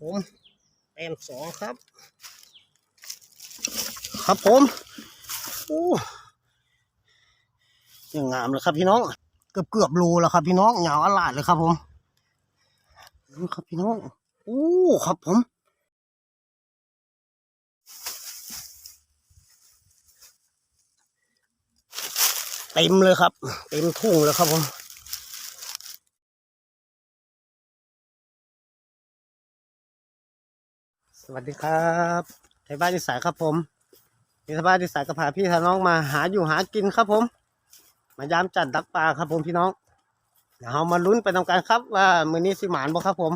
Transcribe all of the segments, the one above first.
ผม แต้มสองครับ ครับผมโอ้ยังงามเลยครับพี่น้อง เกือบเกือบรูแล้วครับพี่น้องยาวอลาดเลยครับผมครับพี่น้องโอ้ครับผมเต็มเลยครับ เต็มทุ่งเลยครับผม สวัสดีครับไทยบ้านดิสายครับผมไทยบ้านดิสายก็พาพี่พาน้องมาหาอยู่หากินครับผม มายามจัดดักปลาครับผมพี่น้อง เดี๋ยวเรามาลุ้นไปทำการครับว่ามือนี้สิหมานบ่ครับผม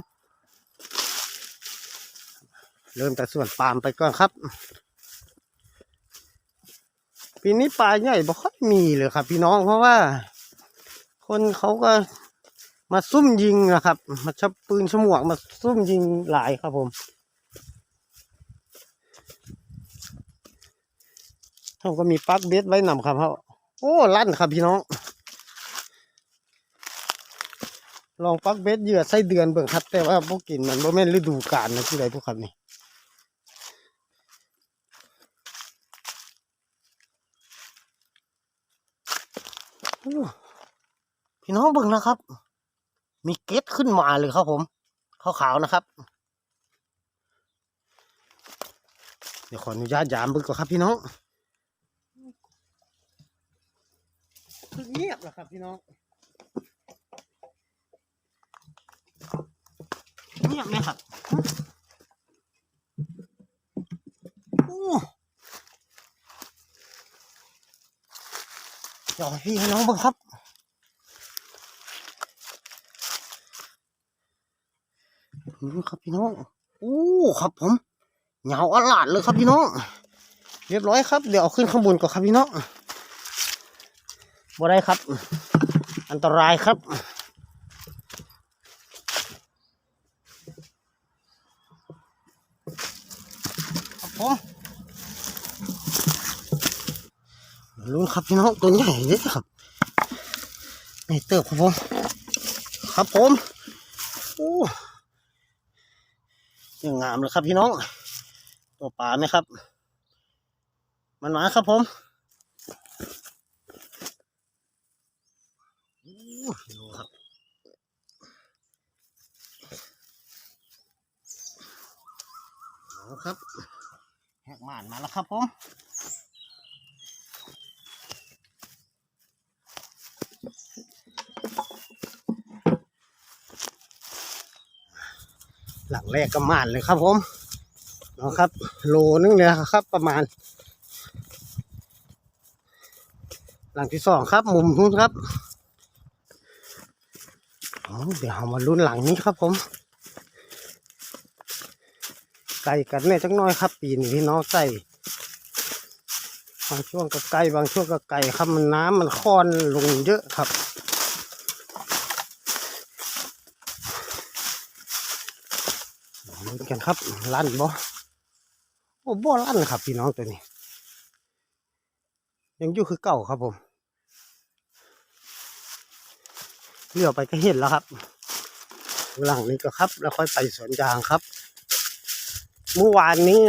เริ่มแต่ส่วนปาล์มไปก่อนครับ ปีนี้ปลาใหญ่บ่ค่อยมีเลยครับ พี่น้องเพราะว่า คนเขาก็มาซุ่มยิงนะครับ มาชับปืนฉมวกมาซุ่มยิงหลายครับผม เขาก็มีปลั๊กเบสไว้นำครับเขาโอ้ลั่นครับพี่น้อง ลองปลั๊กเบสเหยื่อไส้เดือนเบิ่งครับ แต่ว่าพวกกินมันบ่แม่นฤดูกาลนะที่ใดพวกครับนี่โอ้พี่น้องเบิ่งนะครับ มีเกตขึ้นมาเลยครับผมขาวๆนะครับ เดี๋ยวขออนุญาตยามเบิ่งก่อนครับพี่น้อง คือเงียบแล้วครับพี่น้อง เงียบไหมครับโอ้เดี๋ยวให้พี่ให้น้องเบ้างครับนี่ครับพี่น้องโอ้ครับผมเหงาอลาดเลยครับพี่น้อง เรียบร้อยครับ เดี๋ยวเอาขึ้นข้างบนก่อนครับพี่น้อง บ่ได้ครับ อันตรายครับครับผมลุ้นครับพี่น้องตัวใหญ่เลยครับนี่เติบครับผม ครับผมโอ้ยังงามเลยครับพี่น้อง ตัวปลาไหมครับ มันหมาครับผม โอ้ ดูครับเอาครับแหกม่านมาแล้วครับผมหลังแรกก็ม่านเลยครับผมเอาครับ โลนึงเลยครับ ประมาณ หลังที่สองครับ มุมนู้นครับ เดี๋ยวเรามาลุ้นหลังนี้ครับผมไก่กันเนี่ยจังน้อยครับ ปีนี้พี่น้องใส่บางช่วงก็ไก่บางช่วงก็ไก่ครับมันน้ำมันคอนลงเยอะครับ ลุ้นกันครับลั่นบ่โอ้บ่ลั่นครับพี่น้องตัวนี้ ยังอยู่คือเก่าครับผม เลี้ยวไปก็เห็นแล้วครับหลังนี้ก็ครับ แล้วค่อยไปสวนยางครับ เมื่อวานนี้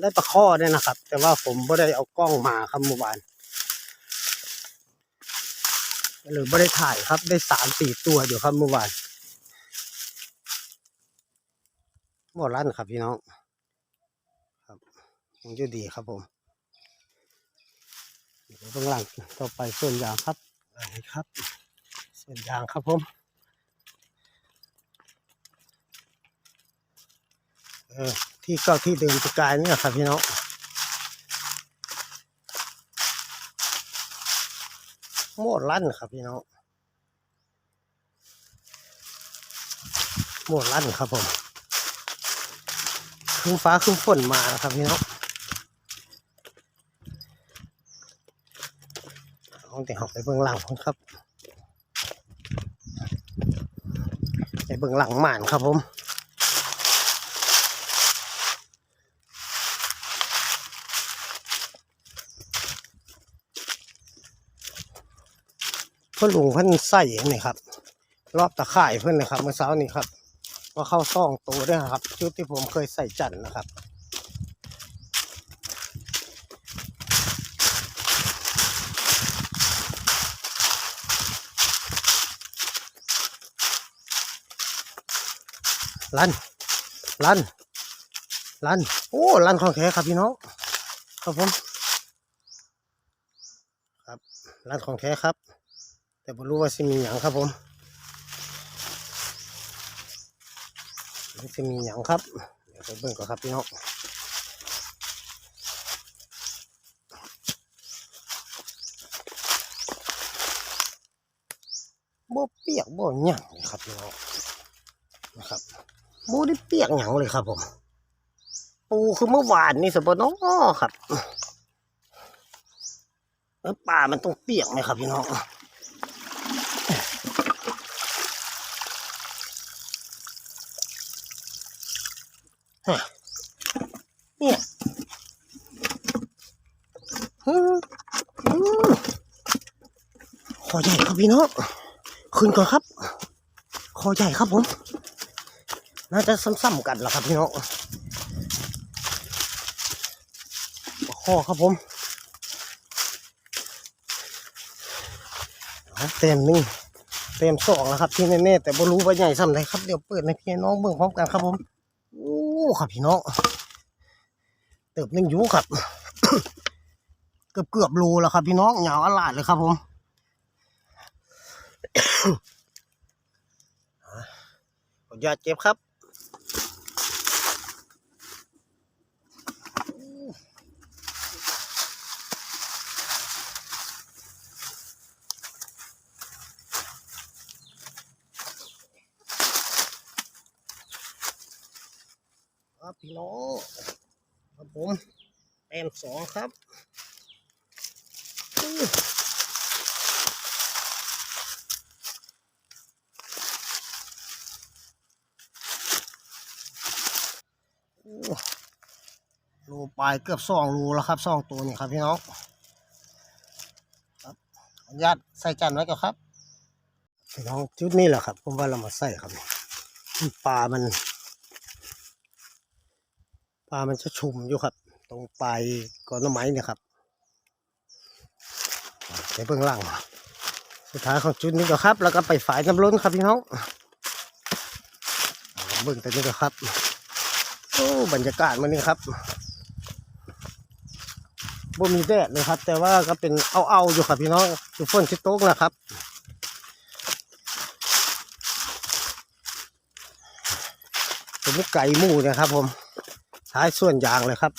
ได้ปลาข้อเนี่ยนะครับ แต่ว่าผมไม่ได้เอากล้องมาครับเมื่อวานหรือไม่ได้ถ่ายครับ ได้สามสี่ตัวอยู่ครับเมื่อวานบ่ลั่นครับพี่น้อง ครับยังอยู่ดีครับผมเดี๋ยวข้างหลังต่อไปส่วนยางครับอะไรครับ ส่วนยางครับผมเออที่เก็ที่เดิมสกายนี่แหละครับพี่น้องโมดลั่นครับพี่น้องโมดลั่นครับผมครึ่งฟ้าครึ่งฝนมาแล้วครับพี่น้องเอาแต่หอกไปเบื้องหลังก่อนครับ ไป เบื้องหลังหมานครับผมพ่อลุงเพิ่นใส่นี่ครับ รอบตะข่ายเพิ่นนะครับ เมื่อเช้านี้ครับว่าเข้าซ่องตัวด้วยครับ ชุดที่ผมเคยใส่จันทร์นะครับ ลันลันลันโอ้ลันของแท้ครับพี่น้องครับผมครับลันของแท้ครับ แต่ไม่รู้ว่าสิมีอย่างครับผมสิมีอย่างครับเดี๋ยวไปเบิ่งก่อนครับพี่น้องบ่เปียกบ่หยังเลยครับพี่น้องนะครับ บ่ได้เปียกหยังเลยครับผม ปูคือเมื่อวานนี่สบน้อครับแล้วป่ามันต้องเปียกไหมครับพี่น้องเนี่ยขอใหญ่ครับพี่น้อง ขึ้นก่อนครับคอใหญ่ครับผม น่าจะซ้ำๆกันแหละครับพี่น้องคอครับผมเต็มหนึ่งเต็มสองแล้วครับที่แน่ๆแต่บ่รู้ว่าใหญ่ซ้ำไหนครับเดี๋ยวเปิดในพี่น้องเบิ่งพร้อมกันครับผมโอ้ครับพี่น้องเติบหนึ่งยูครับ เกือบเกือบๆโลแล้วครับพี่น้องยาวอลาดเลยครับผมขออนุญาตเก็บครับ ครับพี่น้องครับผมแต้มสองครับอู้อู้โลปลายเกือบสองโลแล้วครับสองตัวนี่ครับพี่น้องครับขออนุญาตใส่จานไว้ก่อนครับพี่น้องจุดนี้แหละครับ ผมว่าเรามาใส่ครับนี่ปลามัน ลามันจะชุ่มอยู่ครับ ตรงปลายก้อนน้ำไม้เนี่ยครับในเบื้องล่างสุดท้ายของจุดนี้ก็ครับ แล้วก็ไปฝ่ายน้ำล้นครับพี่น้องเบื้องแต่นี้ก็ครับโอ้บรรยากาศมันนี่ครับบ่มีแดดเลยครับ แต่ว่าก็เป็นเอาเอาอยู่ครับพี่น้องอยู่ฝนชิดโต๊กนะครับเป็นไก่หมูนะครับผม ท้ายส่วนยางเลยครับ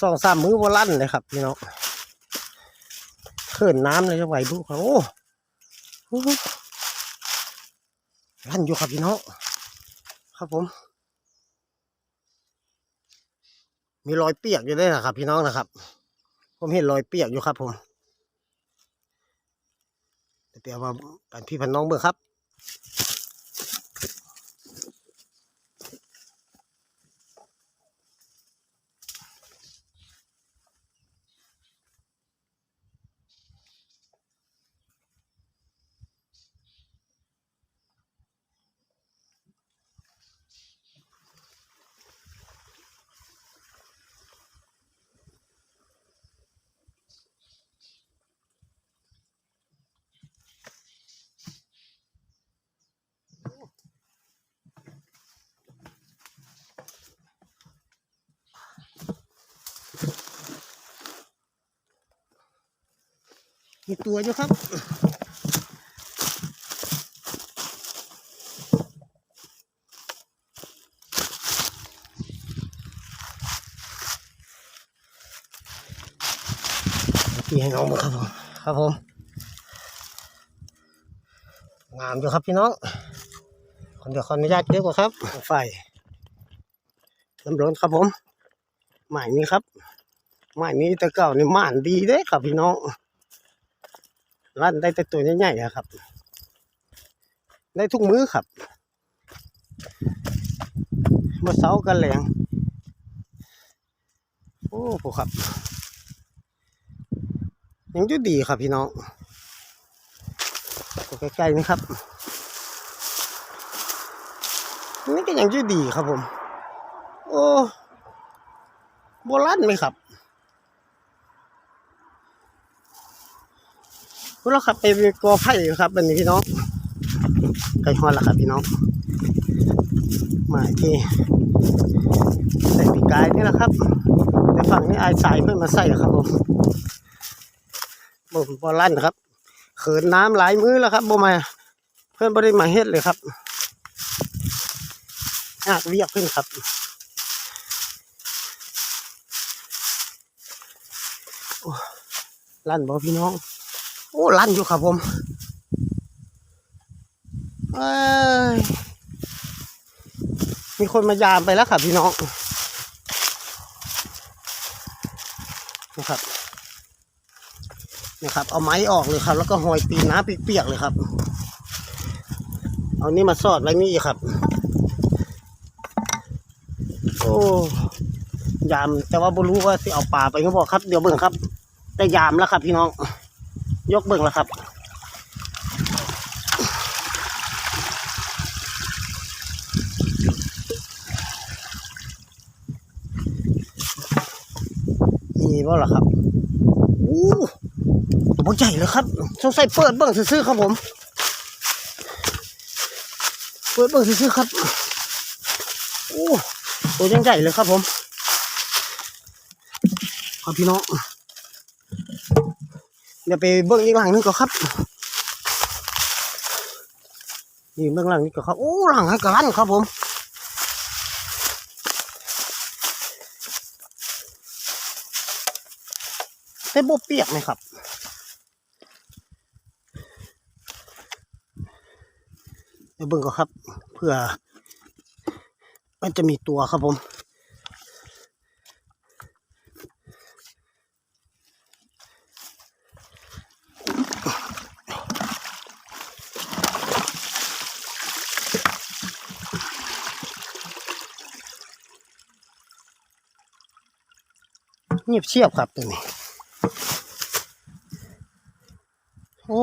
สองสามมือวลั่นเลยครับพี่น้องเขื่อนน้ำเลยจะไหวบุครับโอ้โหลั่นอยู่ครับพี่น้องครับผม มีรอยเปียกอยู่ด้วยนะครับ พี่น้องนะครับ ผมเห็นรอยเปียกอยู่ครับผมเดี๋ยวเอามาปันพี่พันน้องเบิ่งครับ มีตัวอยู่ครับพี่ให้น้องมาครับผมครับผมงามอยู่ครับพี่น้องคนเดี๋ยวขออนุญาตเยอะกว่าครับ ไฟน้ำร้อนครับผมหมายนี้ครับหมายนี้แต่เก่านี่หมานดีเด้ครับพี่น้อง ลั่นได้แต่ตัวใหญ่ๆครับ ได้ทุกมื้อครับเมื่อเช้ากันแรงโอ้โหครับ ยังจะดีครับพี่น้องใกล้ๆนี่ครับนี่ก็ยังชื่ดีครับผม โอ้โบราณไหมครับ พวกเราขับไปกอไผ่ครับอันนี้พี่น้องไก่ฮอนละครับพี่น้องมาที่ใส่ปีกายนี่แหละครับแต่ฝั่งนี้ไอ้สายเพื่อนมาใส่ครับผมบ่บอลั่นครับเขินน้ำหลายมื้อแล้วครับบ่มาเพื่อนบ่ได้มาเฮ็ดเลยครับยากเวียกขึ้นครับลั่นบ่พี่น้อง อ้ลั่นอยู่ครับผมมีคนมายามไปแล้วครับพี่น้องนะครับนะครับ เอาไม้ออกเลยครับ แล้วก็หอยตีนน้ำเปียกๆเลยครับ เอานี่มาสอดไว้นี่ครับ โอ้ยามแต่ว่าบ่รู้ว่าสิเอาปลาไปก็บอกครับ เดี๋ยวเบิ่งครับได้ยามแล้วครับพี่น้อง ยกเบิ่งแล้วครับ มีบ่ล่ะครับอู้ตัวใหญ่เลยครับสงสัยเปิดเบิ่งซื่อครับผม เปิดเบิ่งซื่อครับอู้ตัวยังใหญ่เลยครับผมครับพี่น้อง เดี๋ยวไปเบิ่งอีกหลังนึงก่อนครับนี่เบิ่งหลังนี้ก่อนครับโอ้หลังให้กระลั่นครับผมได้บบเปียกไหมครับเดี๋ยวเบิ่งก่อนครับ เพื่อ มันจะมีตัวครับผม ชียบครับตัวนี้ โอ้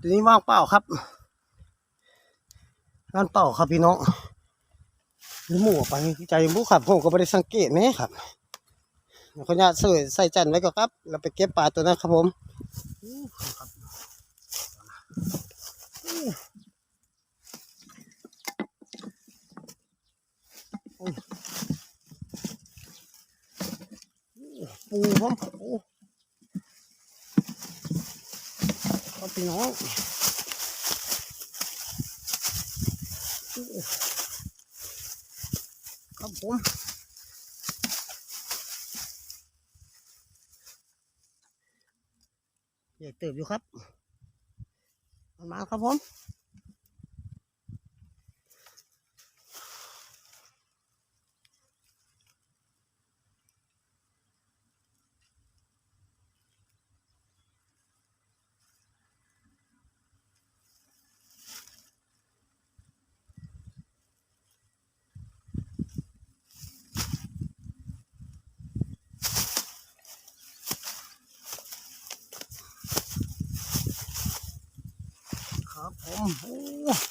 ตัวนี้ว่างเปล่าครับงานเปล่าครับพี่น้องนี่หมูออกไปใจหมูครับผมก็ไม่ได้สังเกตไหมครับขออนุญาตใส่ใส่จันไว้ก่อนครับ เราไปเก็บปลาตัวนั้นครับผมอู้ครับอู้โอ้ย ปูครับโอ้ครับพี่น้องครับผมใหญ่เติบอยู่ครับ มาครับผม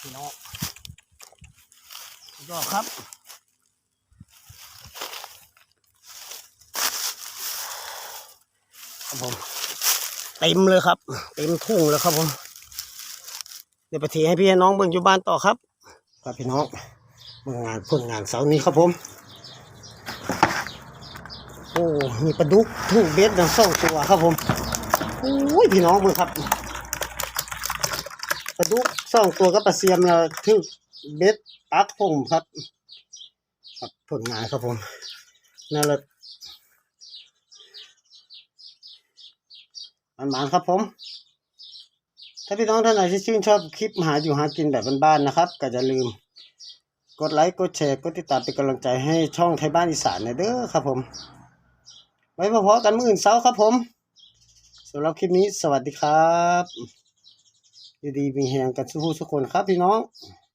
พี่น้องยอดครับครับผมเต็มเลยครับ เต็มทุ่งเลยครับผมเดี๋ยวไปเทให้พี่น้องเบิ่งอยู่บ้านต่อครับครับพี่น้องเบิ่งงานผลงานเสาร์นี้ครับผม โอ้มีปลาดุกถูกเบ็ดทั้งสองตัวครับผมโอ้ยพี่น้องเบิ่งครับปลาดุก สองตัวก็ปลาเสียมเราทึกเบ็ดปักผมครับครับผลงานครับผมนั่นแหละมันหมานครับผม ถ้าพี่น้องท่านไหนที่ชื่นชอบคลิปหาอยู่หากินแบบบ้านๆนะครับ ก็อย่าลืม กดไลค์กดแชร์กดติดตามเป็นกำลังใจให้ช่องไทยบ้านอีสานนะเด้อครับผม ไว้พอๆกันมื้ออื่นเช้าครับผมสำหรับคลิปนี้สวัสดีครับ ดีมีแหงกันทุกผู้ทุกคนครับพี่น้อง